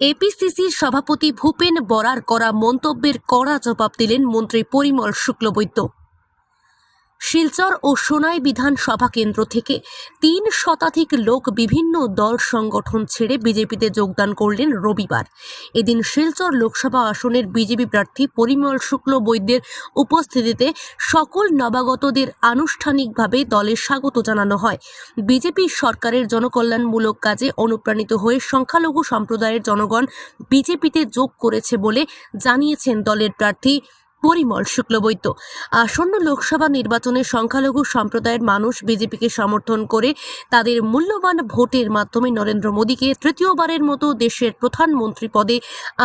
এপিসিসির সভাপতি ভূপেন বরার করা মন্তব্যের কড়া জবাব দিলেন মন্ত্রী পরিমল শুক্লবৈদ্য। শিলচর ও সোনাই বিধানসভা কেন্দ্র থেকে তিন শতাধিক লোক বিভিন্ন দল সংগঠন ছেড়ে বিজেপিতে যোগদান করলেন রবিবার। এদিন শিলচর লোকসভা আসনের বিজেপি প্রার্থী পরিমল শুক্ল বৈদ্যের উপস্থিতিতে সকল নবাগতদের আনুষ্ঠানিকভাবে দলে স্বাগত জানানো হয়। বিজেপি সরকারের জনকল্যাণমূলক কাজে অনুপ্রাণিত হয়ে সংখ্যালঘু সম্প্রদায়ের জনগণ বিজেপিতে যোগ করেছে বলে জানিয়েছেন দলের প্রার্থী পরিমল শুক্লবৈদ্য। আসন্ন লোকসভা নির্বাচনে সংখ্যালঘু সম্প্রদায়ের মানুষ বিজেপিকে সমর্থন করে তাদের মূল্যবান ভোটের মাধ্যমে নরেন্দ্র মোদীকে তৃতীয়বারের মতো দেশের প্রধানমন্ত্রী পদে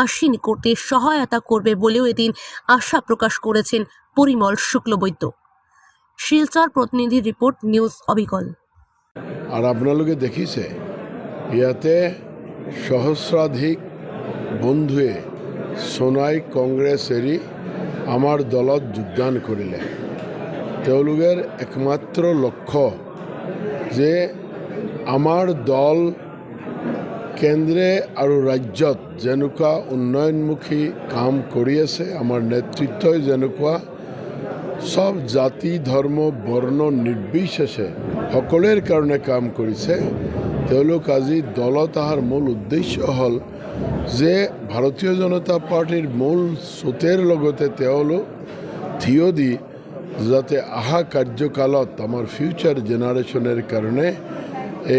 আসীন করতে সহায়তা করবে বলেও এদিন আশা প্রকাশ করেছেন পরিমল শুক্লবৈদ্য। শিলচর প্রতিনিধি রিপোর্ট, নিউজ অবিকল। আর আপোনালোকে দেখিছে, ইয়াতে সহস্রাধিক বন্ধুয়ে সোনাই এৰি আমাৰ দলত যোগদান কৰিলে তেওঁলোকৰ একমাত্ৰ লক্ষ্য যে আমাৰ দল কেন্দ্ৰে আৰু ৰাজ্যত যেনেকুৱা উন্নয়নমুখী কাম কৰি আছে, আমাৰ নেতৃত্বই যেনেকুৱা সব জাতি, ধৰ্ম, বৰ্ণ, নিৰ্বিশেষে সকলোৰে কাৰণে কাম কৰিছে, তেওঁলোক আজি দলত অহাৰ মূল উদ্দেশ্য হ'ল যে ভাৰতীয় জনতা পাৰ্টীৰ মূল স্ৰোতেৰ লগতে তেওঁলোক থিয় দি যাতে অহা কাৰ্যকালত আমাৰ ফিউচাৰ জেনাৰেশ্যনৰ কাৰণে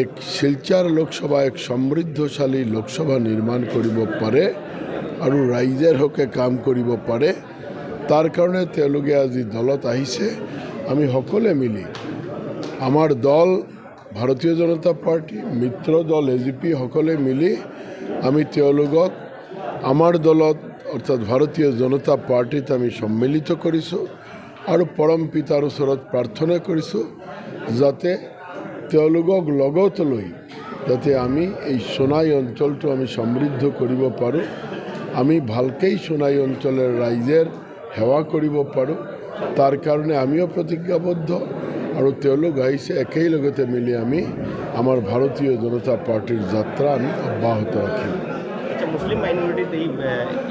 এক শিলচাৰ লোকসভা, এক সমৃদ্ধশালী লোকসভা নিৰ্মাণ কৰিব পাৰে আৰু ৰাইজৰ হকে কাম কৰিব পাৰে, তাৰ কাৰণে তেওঁলোকে আজি দলত আহিছে। আমি সকলোৱে মিলি আমাৰ দল, ভাৰতীয় জনতা পাৰ্টী, মিত্ৰ দল এ জি পি সকলোৱে মিলি আমি তেওঁলোকক আমাৰ দলত অৰ্থাৎ ভাৰতীয় জনতা পাৰ্টীত আমি সন্মিলিত কৰিছোঁ আৰু পৰম পিতাৰ ওচৰত প্ৰাৰ্থনা কৰিছোঁ যাতে তেওঁলোকক লগত লৈ, যাতে আমি এই সোণাই অঞ্চলটো আমি সমৃদ্ধ কৰিব পাৰোঁ, আমি ভালকেই সোণাই অঞ্চলৰ ৰাইজৰ সেৱা কৰিব পাৰোঁ, তাৰ কাৰণে আমিও প্ৰতিজ্ঞাবদ্ধ, আৰু তেওঁলোক আহিছে একেলগতে মিলি আমি আমাৰ ভাৰতীয় জনতা পাৰ্টীৰ যাত্ৰা আমি অব্যাহত ৰাখিম আচ্ছা মুছলিম মাইনৰিটিত এই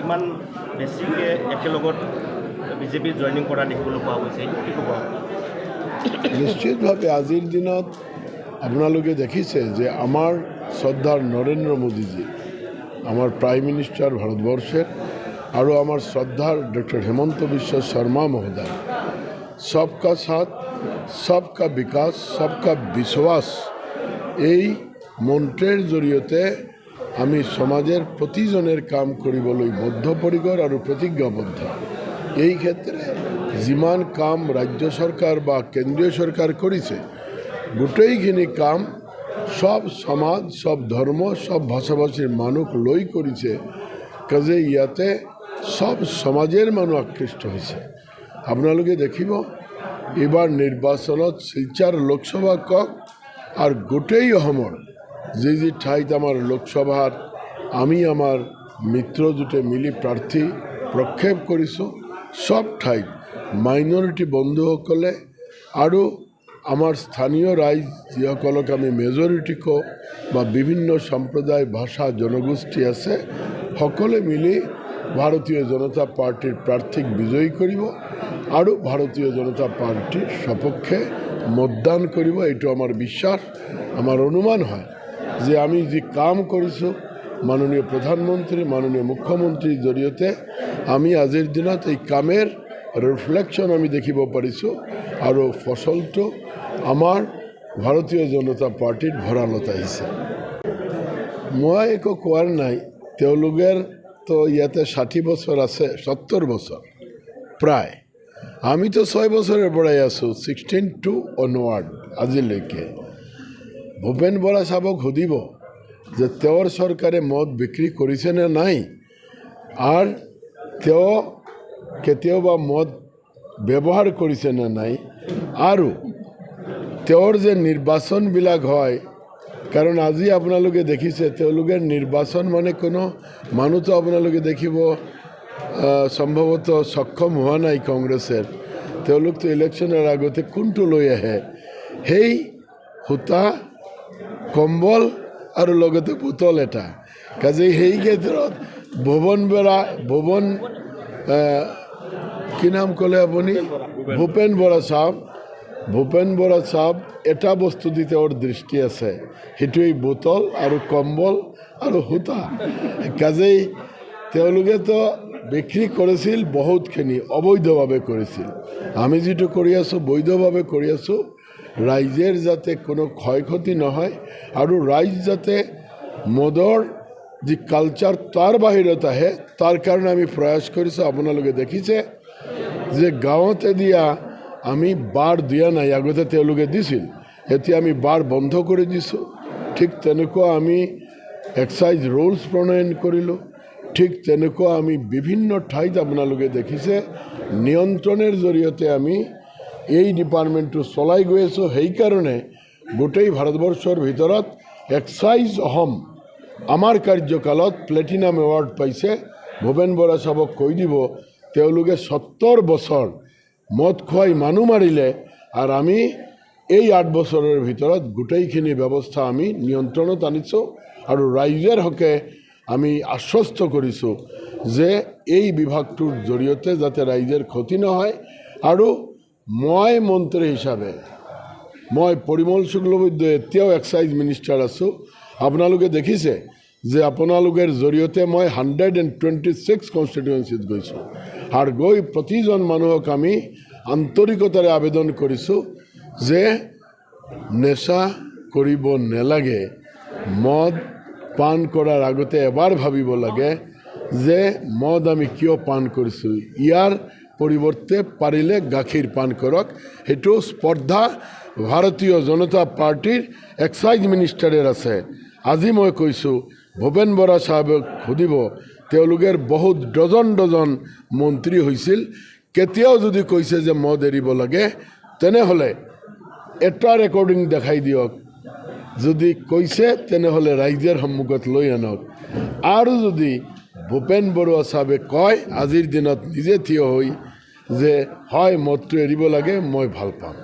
ইমান বেছিকৈ একেলগত বিজেপিত জইনিং কৰা দেখিবলৈ পোৱা গৈছে কি ক'ব নিশ্চিতভাৱে আজিৰ দিনত আপোনালোকে দেখিছে যে আমাৰ শ্ৰদ্ধাৰ নৰেন্দ্ৰ মোদীজী আমাৰ প্ৰাইম মিনিষ্টাৰ ভাৰতবৰ্ষের আৰু আমাৰ শ্ৰদ্ধাৰ ডক্টৰ হেমন্ত বিশ্ব শৰ্মা মহোদয় সবকা সাথ সবকা বিকাশ সবকা বিশ্বাস এই মন্ত্ৰেৰ জৰিয়তে আমি সমাজৰ প্ৰতিজনের কাম কৰিবলৈ বদ্ধপৰিকৰ আৰু প্ৰতিজ্ঞাবদ্ধ। এই ক্ষেত্রে যিমান কাম ৰাজ্য চৰকাৰ বা কেন্দ্ৰীয় চৰকাৰ কৰিছে, গোটেইখিনি কাম সব সমাজ, সব ধৰ্ম, সব ভাষা ভাষীৰ মানুহ লৈ কৰিছে, কাজে ইয়াতে সব সমাজের মানুহ আকৃষ্ট হৈছে। আপোনালোকে দেখিব, এইবাৰ নিৰ্বাচনত শিলচাৰ লোকসভা কক আৰু গোটেই অসমৰ যি যি ঠাইত আমাৰ লোকসভাত আমি আমাৰ মিত্ৰজোঁটে মিলি প্ৰাৰ্থী প্ৰক্ষেপ কৰিছোঁ, চব ঠাইত মাইনৰিটি বন্ধুসকলে আৰু আমাৰ স্থানীয় ৰাইজ যিসকলক আমি মেজৰিটি কওঁ বা বিভিন্ন সম্প্ৰদায়, ভাষা, জনগোষ্ঠী আছে, সকলোৱে মিলি ভাৰতীয় জনতা পাৰ্টীৰ প্ৰাৰ্থীক বিজয়ী কৰিব। আৰু ভাৰতীয় জনতা পাৰ্টীৰ সপক্ষে মতদান কৰিব এইটো আমাৰ বিশ্বাস আমাৰ অনুমান হয়, যে আমি যি কাম কৰিছোঁ মাননীয় প্ৰধানমন্ত্ৰী মাননীয় মুখ্যমন্ত্ৰীৰ জৰিয়তে আমি আজিৰ দিনত এই কামেৰ ৰিফ্লেকশ্যন আমি দেখিব পাৰিছোঁ আৰু ফচলটো আমাৰ ভাৰতীয় জনতা পাৰ্টীৰ ভঁৰালত আহিছে মই একো কোৱাৰ নাই, তেওঁলোকৰ তো ইয়াতে ষাঠি বছৰ আছে, সত্তৰ বছৰ প্ৰায় আমিতো ছয় বছৰৰ পৰাই আছোঁ ছিক্সটিন টু অনৱাৰ্ড আজিলৈকে। ভূপেন বৰা চাহাবক সুধিব যে তেওঁৰ চৰকাৰে মদ বিক্ৰী কৰিছে নে নাই আৰু তেওঁ কেতিয়াবা মদ ব্যৱহাৰ কৰিছে নে নাই আৰু তেওঁৰ যে নিৰ্বাচনবিলাক হয়, কাৰণ আজি আপোনালোকে দেখিছে, তেওঁলোকে নিৰ্বাচন মানে কোনো মানুহটো আপোনালোকে দেখিব আহ, সম্ভৱতঃ সক্ষম হোৱা নাই কংগ্ৰেছৰ তেওঁলোকতো ইলেকশ্যনৰ আগতে কোনটো লৈ আহে? সেই সূতা কম্বল আৰু লগতে পুতল এটা। কাজেই সেই ক্ষেত্ৰত ভুৱন বৰা ভুৱন কি নাম ক'লে আপুনি? ভূপেন বৰা চাহাব ভূপেন বৰা চাহাব এটা বস্তু দি তেওঁৰ দৃষ্টি আছে। সেইটো এই বোতল আৰু কম্বল আৰু সূতা। কাজেই তেওঁলোকেতো বিক্ৰী কৰিছিল বহুতখিনি অবৈধভাৱে কৰিছিল আমি যিটো কৰি আছোঁ বৈধভাৱে কৰি আছোঁ ৰাইজৰ যাতে কোনো ক্ষয় ক্ষতি নহয় আৰু ৰাইজ যাতে মদৰ যি কালচাৰ তাৰ বাহিৰত আহে তাৰ কাৰণে আমি প্ৰয়াস কৰিছোঁ আপোনালোকে দেখিছে, যে গাঁৱতে দিয়া আমি বাৰ দিয়া নাই, আগতে তেওঁলোকে দিছিল এতিয়া আমি বাৰ বন্ধ কৰি দিছোঁ। ঠিক তেনেকুৱা আমি এক্সাইজ ৰুলছ প্ৰণয়ন কৰিলোঁ। ঠিক তেনেকুৱা আমি বিভিন্ন ঠাইত আপোনালোকে দেখিছে। নিয়ন্ত্ৰণৰ জৰিয়তে আমি এই ডিপাৰ্টমেণ্টটো চলাই গৈ আছোঁ। সেইকাৰণে গোটেই ভাৰতবৰ্ষৰ ভিতৰত এক্সাইজ অসম আমাৰ কাৰ্যকালত প্লেটিনাম এৱাৰ্ড পাইছে। ভূপেন বৰা চাহাবক কৈ দিব, তেওঁলোকে সত্তৰ বছৰ মদ খুৱাই মানুহ মাৰিলে আৰু আমি এই আঠ বছৰৰ ভিতৰত গোটেইখিনি ব্যৱস্থা আমি নিয়ন্ত্ৰণত আনিছোঁ। আৰু ৰাইজৰ হকে আমি আশ্বস্ত কৰিছোঁ যে এই বিভাগটোৰ জৰিয়তে যাতে ৰাইজৰ ক্ষতি নহয় আৰু মই মন্ত্ৰী হিচাপে, মই পৰিমল শুক্লবৈদ্য এতিয়াও এক্সাইজ মিনিষ্টাৰ আছোঁ। আপোনালোকে দেখিছে যে আপোনালোকৰ জৰিয়তে মই হাণ্ড্ৰেড এণ্ড টুৱেণ্টি ছিক্স কনষ্টিটুৱেঞ্চিত গৈছোঁ। আৰু গৈ প্ৰতিজন মানুহক আমি আন্তৰিকতাৰে আবেদন কৰিছোঁ যে নেশা কৰিব নালাগে। মদ পান কৰাৰ আগতে এবাৰ ভাবিব লাগে যে মদ আমি কিয় পান কৰিছোঁ? ইয়াৰ পৰিৱৰ্তে পাৰিলে গাখীৰ পান কৰক। সেইটো স্পৰ্ধা ভাৰতীয় জনতা পাৰ্টীৰ এক্সাইজ মিনিষ্টাৰৰ আছে। আজি মই কৈছোঁ, ভূপেন বৰা চাহাবক সুধিব, তেওঁলোকৰ বহুত ডজন ডজন মন্ত্ৰী হৈছিল। কেতিয়াও যদি কৈছে যে মদ এৰিব লাগে, তেনেহ'লে এটা ৰেকৰ্ডিং দেখাই দিয়ক। যদি কৈছে তেনেহ'লে ৰাইজৰ সন্মুখত লৈ আনক। আৰু যদি ভূপেন বৰুৱা চাহাবে কয়, আজিৰ দিনত নিজে থিয় হৈ যে, হয়, মদটো এৰিব লাগে, মই ভালো পাম।